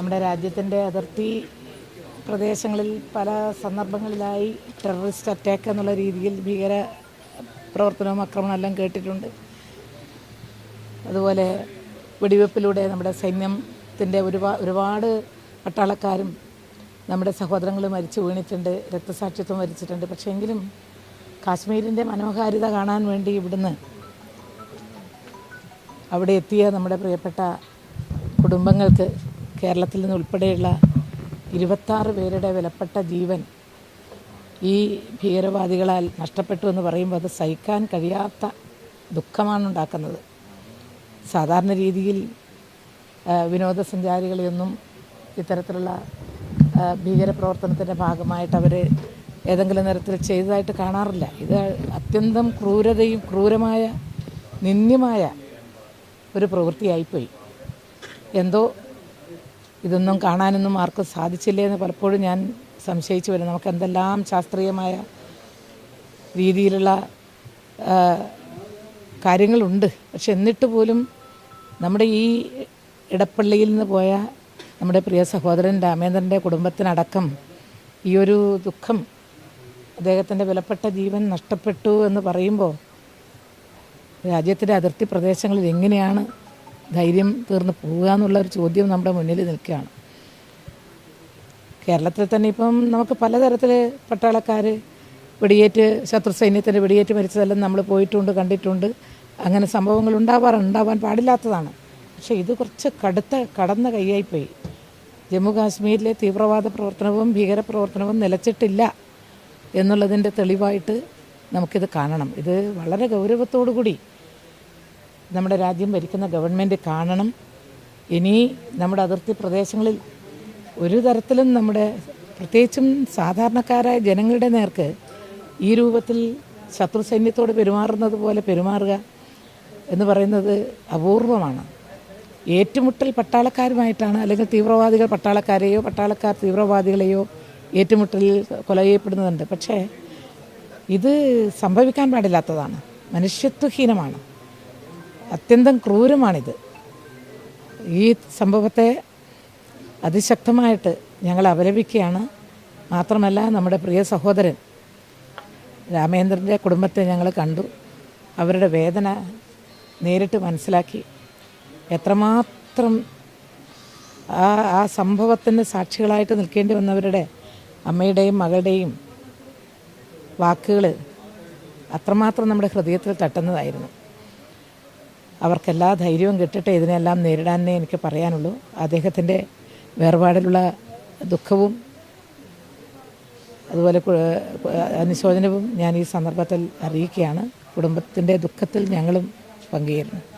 നമ്മുടെ രാജ്യത്തിന്റെ അതിർത്തി പ്രദേശങ്ങളിൽ പല സന്ദർഭങ്ങളിലായി ടെററിസ്റ്റ് അറ്റാക്ക് എന്നുള്ള രീതിയിൽ ഭീകര പ്രവർത്തനവും ആക്രമണം എല്ലാം കേട്ടിട്ടുണ്ട്. അതുപോലെ വെടിവെപ്പിലൂടെ നമ്മുടെ സൈന്യത്തിന്റെ ഒരുപാട് ഒരുപാട് പട്ടാളക്കാരും നമ്മുടെ സഹോദരങ്ങൾ മരിച്ചു വീണിട്ടുണ്ട് രക്തസാക്ഷിത്വം വരിച്ചിട്ടുണ്ട്. പക്ഷേ എങ്കിലും കാശ്മീരിന്റെ മനോഹാരിത കാണാൻ വേണ്ടി ഇവിടുന്ന് അവിടെ എത്തിയ നമ്മുടെ പ്രിയപ്പെട്ട കുടുംബങ്ങൾക്ക് കേരളത്തിൽ നിന്ന് ഉൾപ്പെടെയുള്ള ഇരുപത്താറ് പേരുടെ വിലപ്പെട്ട ജീവൻ ഈ ഭീകരവാദികളാൽ നഷ്ടപ്പെട്ടു എന്ന് പറയുമ്പോൾ അത് സഹിക്കാൻ കഴിയാത്ത ദുഃഖമാണ് ഉണ്ടാക്കുന്നത്. സാധാരണ രീതിയിൽ വിനോദസഞ്ചാരികളെയൊന്നും ഇത്തരത്തിലുള്ള ഭീകരപ്രവർത്തനത്തിന്റെ ഭാഗമായിട്ട് അവർ ഏതെങ്കിലും തരത്തിൽ ചെയ്തതായിട്ട് കാണാറില്ല. ഇത് അത്യന്തം ക്രൂരതയും ക്രൂരമായ നിന്ദ്യമായ ഒരു പ്രവൃത്തിയായിപ്പോയി. എന്തോ ഇതൊന്നും കാണാനൊന്നും ആർക്കും സാധിച്ചില്ലേ എന്ന് പലപ്പോഴും ഞാൻ സംശയിച്ചു വരും. നമുക്ക് എന്തെല്ലാം ശാസ്ത്രീയമായ രീതിയിലുള്ള കാര്യങ്ങളുണ്ട്. പക്ഷെ എന്നിട്ട് പോലും നമ്മുടെ ഈ ഇടപ്പള്ളിയിൽ നിന്ന് പോയ നമ്മുടെ പ്രിയ സഹോദരൻ രാമേന്ദ്രന്റെ കുടുംബത്തിനടക്കം ഈ ഒരു ദുഃഖം അദ്ദേഹത്തിന്റെ വിലപ്പെട്ട ജീവൻ നഷ്ടപ്പെട്ടു എന്ന് പറയുമ്പോൾ രാജ്യത്തിന്റെ അതിർത്തി പ്രദേശങ്ങളിൽ എങ്ങനെയാണ് ധൈര്യം തീർന്ന് പോവുക എന്നുള്ള ഒരു ചോദ്യം നമ്മുടെ മുന്നിൽ നിൽക്കുകയാണ്. കേരളത്തിൽ തന്നെ ഇപ്പം നമുക്ക് പലതരത്തിൽ പട്ടാളക്കാർ വെടിയേറ്റ് ശത്രു സൈന്യത്തിന്റെ വെടിയേറ്റ് മരിച്ചതെല്ലാം നമ്മൾ പോയിട്ടുണ്ട് കണ്ടിട്ടുണ്ട്. അങ്ങനെ സംഭവങ്ങൾ ഉണ്ടാവാറുണ്ട് ഉണ്ടാവാൻ പാടില്ലാത്തതാണ്. പക്ഷേ ഇത് കുറച്ച് കടുത്ത കടന്ന കൈയായിപ്പോയി ജമ്മു കാശ്മീരിലെ തീവ്രവാദ പ്രവർത്തനവും ഭീകരപ്രവർത്തനവും നിലച്ചിട്ടില്ല എന്നുള്ളതിന്റെ തെളിവായിട്ട് നമുക്കിത് കാണണം. ഇത് വളരെ ഗൗരവത്തോടു കൂടി നമ്മുടെ രാജ്യം ഭരിക്കുന്ന ഗവൺമെന്റ് കാണണം. ഇനി നമ്മുടെ അതിർത്തി പ്രദേശങ്ങളിൽ ഒരു തരത്തിലും നമ്മുടെ പ്രത്യേകിച്ചും സാധാരണക്കാരായ ജനങ്ങളുടെ നേർക്ക് ഈ രൂപത്തിൽ ശത്രു സൈന്യത്തോട് പെരുമാറുന്നത് പോലെ പെരുമാറുക എന്ന് പറയുന്നത് അപൂർവമാണ്. ഏറ്റുമുട്ടൽ പട്ടാളക്കാരുമായിട്ടാണ് അല്ലെങ്കിൽ തീവ്രവാദികൾ പട്ടാളക്കാരെയോ പട്ടാളക്കാർ തീവ്രവാദികളെയോ ഏറ്റുമുട്ടലിൽ കൊല ചെയ്യപ്പെടുന്നുണ്ട് പക്ഷേ ഇത് സംഭവിക്കാൻ പാടില്ലാത്തതാണ്. മനുഷ്യത്വഹീനമാണ്. അത്യന്തം ക്രൂരമാണിത്. ഈ സംഭവത്തെ അതിശക്തമായിട്ട് ഞങ്ങൾ അപലപിക്കുകയാണ്. മാത്രമല്ല നമ്മുടെ പ്രിയ സഹോദരൻ രാമേന്ദ്രന്റെ കുടുംബത്തെ ഞങ്ങൾ കണ്ടു. അവരുടെ വേദന നേരിട്ട് മനസ്സിലാക്കി. എത്രമാത്രം ആ ആ സംഭവത്തിന് സാക്ഷികളായിട്ട് നിൽക്കേണ്ടി വന്നവരുടെ അമ്മയുടെയും മകളുടെയും വാക്കുകൾ അത്രമാത്രം നമ്മുടെ ഹൃദയത്തിൽ തട്ടുന്നതായിരുന്നു. അവർക്കെല്ലാ ധൈര്യവും കിട്ടട്ടെ. ഇതിനെല്ലാം നേരിടാനേ എനിക്ക് പറയാനുള്ളൂ. അദ്ദേഹത്തിന്റെ വേർപാടിലുള്ള ദുഃഖവും അതുപോലെ അനുശോചനവും ഞാൻ ഈ സന്ദർഭത്തിൽ അറിയിക്കുകയാണ്. കുടുംബത്തിന്റെ ദുഃഖത്തിൽ ഞങ്ങളും പങ്കുചേരുന്നു.